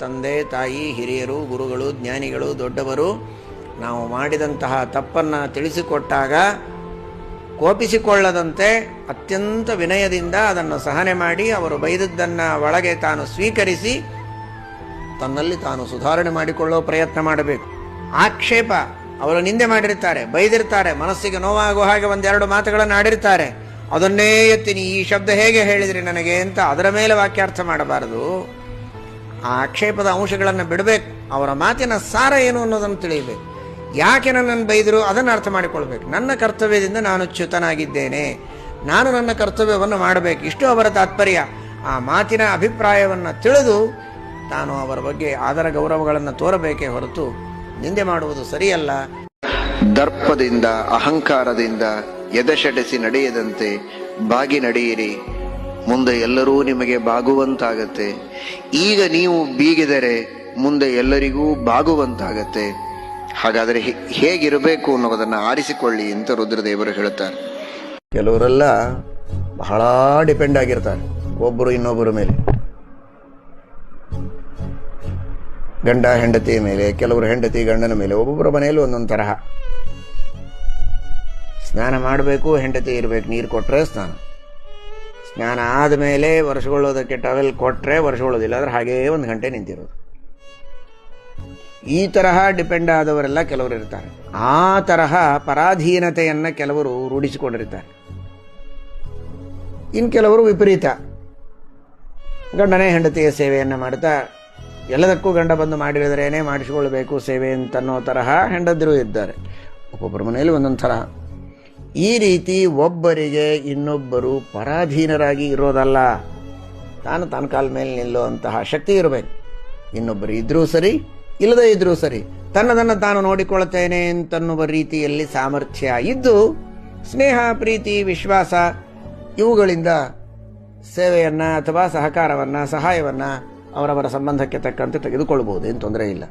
ತಂದೆ, ತಾಯಿ, ಹಿರಿಯರು, ಗುರುಗಳು, ಜ್ಞಾನಿಗಳು, ದೊಡ್ಡವರು, ನಾವು ಮಾಡಿದಂತಹ ತಪ್ಪನ್ನು ತಿಳಿಸಿಕೊಟ್ಟಾಗ ಕೋಪಿಸಿಕೊಳ್ಳದಂತೆ ಅತ್ಯಂತ ವಿನಯದಿಂದ ಅದನ್ನು ಸಹನೆ ಮಾಡಿ ಅವರು ಬೈದದ್ದನ್ನು ಒಳಗೆ ತಾನು ಸ್ವೀಕರಿಸಿ ತನ್ನಲ್ಲಿ ತಾನು ಸುಧಾರಣೆ ಮಾಡಿಕೊಳ್ಳೋ ಪ್ರಯತ್ನ ಮಾಡಬೇಕು. ಆಕ್ಷೇಪ, ಅವರು ನಿಂದೆ ಮಾಡಿರ್ತಾರೆ, ಬೈದಿರ್ತಾರೆ, ಮನಸ್ಸಿಗೆ ನೋವಾಗುವ ಹಾಗೆ ಒಂದೆರಡು ಮಾತುಗಳನ್ನು ಆಡಿರ್ತಾರೆ. ಅದನ್ನೇ ಎತ್ತೀನಿ ಈ ಶಬ್ದ ಹೇಗೆ ಹೇಳಿದ್ರಿ ನನಗೆ ಅಂತ ಅದರ ಮೇಲೆ ವಾಕ್ಯಾರ್ಥ ಮಾಡಬಾರದು. ಆ ಆಕ್ಷೇಪದ ಅಂಶಗಳನ್ನು ಬಿಡಬೇಕು, ಅವರ ಮಾತಿನ ಸಾರ ಏನು ಅನ್ನೋದನ್ನು ತಿಳಿಯಬೇಕು. ಯಾಕೆ ನನ್ನನ್ನು ಬೈದರು ಅದನ್ನು ಅರ್ಥ ಮಾಡಿಕೊಳ್ಬೇಕು. ನನ್ನ ಕರ್ತವ್ಯದಿಂದ ನಾನು ಚ್ಯುತನಾಗಿದ್ದೇನೆ. ನಾನು ನನ್ನ ಕರ್ತವ್ಯವನ್ನು ಮಾಡಬೇಕು. ಇಷ್ಟು ಅವರ ತಾತ್ಪರ್ಯ. ಆ ಮಾತಿನ ಅಭಿಪ್ರಾಯವನ್ನು ತಿಳಿದು ತಾನು ಅವರ ಬಗ್ಗೆ ಆದರ ಗೌರವಗಳನ್ನು ತೋರಬೇಕೇ ಹೊರತು ನಿಂದೆ ಮಾಡುವುದು ಸರಿಯಲ್ಲ. ದರ್ಪದಿಂದ, ಅಹಂಕಾರದಿಂದ ಎದೆಶಡೆಸಿ ನಡೆಯದಂತೆ ಬಾಗಿ ನಡೆಯಿರಿ. ಮುಂದೆ ಎಲ್ಲರೂ ನಿಮಗೆ ಬಾಗುವಂತಾಗತ್ತೆ. ಈಗ ನೀವು ಬೀಗಿದರೆ ಮುಂದೆ ಎಲ್ಲರಿಗೂ ಬಾಗುವಂತಾಗತ್ತೆ. ಹಾಗಾದರೆ ಹೇಗಿರಬೇಕು ಅನ್ನೋದನ್ನು ಆರಿಸಿಕೊಳ್ಳಿ ಅಂತ ರುದ್ರದೇವರು ಹೇಳುತ್ತಾರೆ. ಕೆಲವರೆಲ್ಲ ಬಹಳ ಡಿಪೆಂಡ್ ಆಗಿರ್ತಾರೆ ಒಬ್ಬರು ಇನ್ನೊಬ್ಬರ ಮೇಲೆ. ಗಂಡ ಹೆಂಡತಿಯ ಮೇಲೆ, ಕೆಲವರು ಹೆಂಡತಿ ಗಂಡನ ಮೇಲೆ ಒಬ್ಬೊಬ್ಬರ ಮನೆಯಲ್ಲಿ ಒಂದೊಂದು ತರಹ. ಸ್ನಾನ ಮಾಡಬೇಕು, ಹೆಂಡತಿ ಇರಬೇಕು, ನೀರು ಕೊಟ್ಟರೆ ಸ್ನಾನ. ಸ್ನಾನ ಆದಮೇಲೆ ವರ್ಷಗೊಳ್ಳೋದಕ್ಕೆ ಟವೆಲ್ ಕೊಟ್ಟರೆ ವರ್ಷಗೊಳ್ಳೋದಿಲ್ಲ, ಆದರೆ ಹಾಗೇ ಒಂದು ಗಂಟೆ ನಿಂತಿರೋದು. ಈ ತರಹ ಡಿಪೆಂಡ್ ಆದವರೆಲ್ಲ ಕೆಲವರು ಇರ್ತಾರೆ. ಆ ತರಹ ಪರಾಧೀನತೆಯನ್ನು ಕೆಲವರು ರೂಢಿಸಿಕೊಂಡಿರ್ತಾರೆ. ಇನ್ನು ಕೆಲವರು ವಿಪರೀತ. ಗಂಡನೇ ಹೆಂಡತಿಯ ಸೇವೆಯನ್ನು ಮಾಡ್ತಾ, ಎಲ್ಲದಕ್ಕೂ ಗಂಡ ಬಂದು ಮಾಡಿರಿದರೇನೆ ಮಾಡಿಸಿಕೊಳ್ಬೇಕು ಸೇವೆ ಅಂತನ್ನೋ ತರಹ ಹೆಂಡದಿರು ಇದ್ದಾರೆ. ಒಬ್ಬೊಬ್ಬರ ಮನೆಯಲ್ಲಿ ಒಂದೊಂದು ಥರ ಈ ರೀತಿ ಒಬ್ಬರಿಗೆ ಇನ್ನೊಬ್ಬರು ಪರಾಧೀನರಾಗಿ ಇರೋದಲ್ಲ. ತಾನು ತನ್ನ ಕಾಲ ಮೇಲೆ ನಿಲ್ಲುವಂತಹ ಶಕ್ತಿ ಇರಬೇಕು. ಇನ್ನೊಬ್ಬರು ಇದ್ರೂ ಸರಿ, ಇಲ್ಲದೇ ಇದ್ರೂ ಸರಿ, ತನ್ನದನ್ನು ತಾನು ನೋಡಿಕೊಳ್ತೇನೆ ಅಂತನ್ನುವ ರೀತಿಯಲ್ಲಿ ಸಾಮರ್ಥ್ಯ ಇದ್ದು, ಸ್ನೇಹ, ಪ್ರೀತಿ, ವಿಶ್ವಾಸ, ಇವುಗಳಿಂದ ಸೇವೆಯನ್ನು ಅಥವಾ ಸಹಕಾರವನ್ನು, ಸಹಾಯವನ್ನು ಅವರವರ ಸಂಬಂಧಕ್ಕೆ ತಕ್ಕಂತೆ ತೆಗೆದುಕೊಳ್ಬೋದು ಏನು ತೊಂದರೆ ಇಲ್ಲ.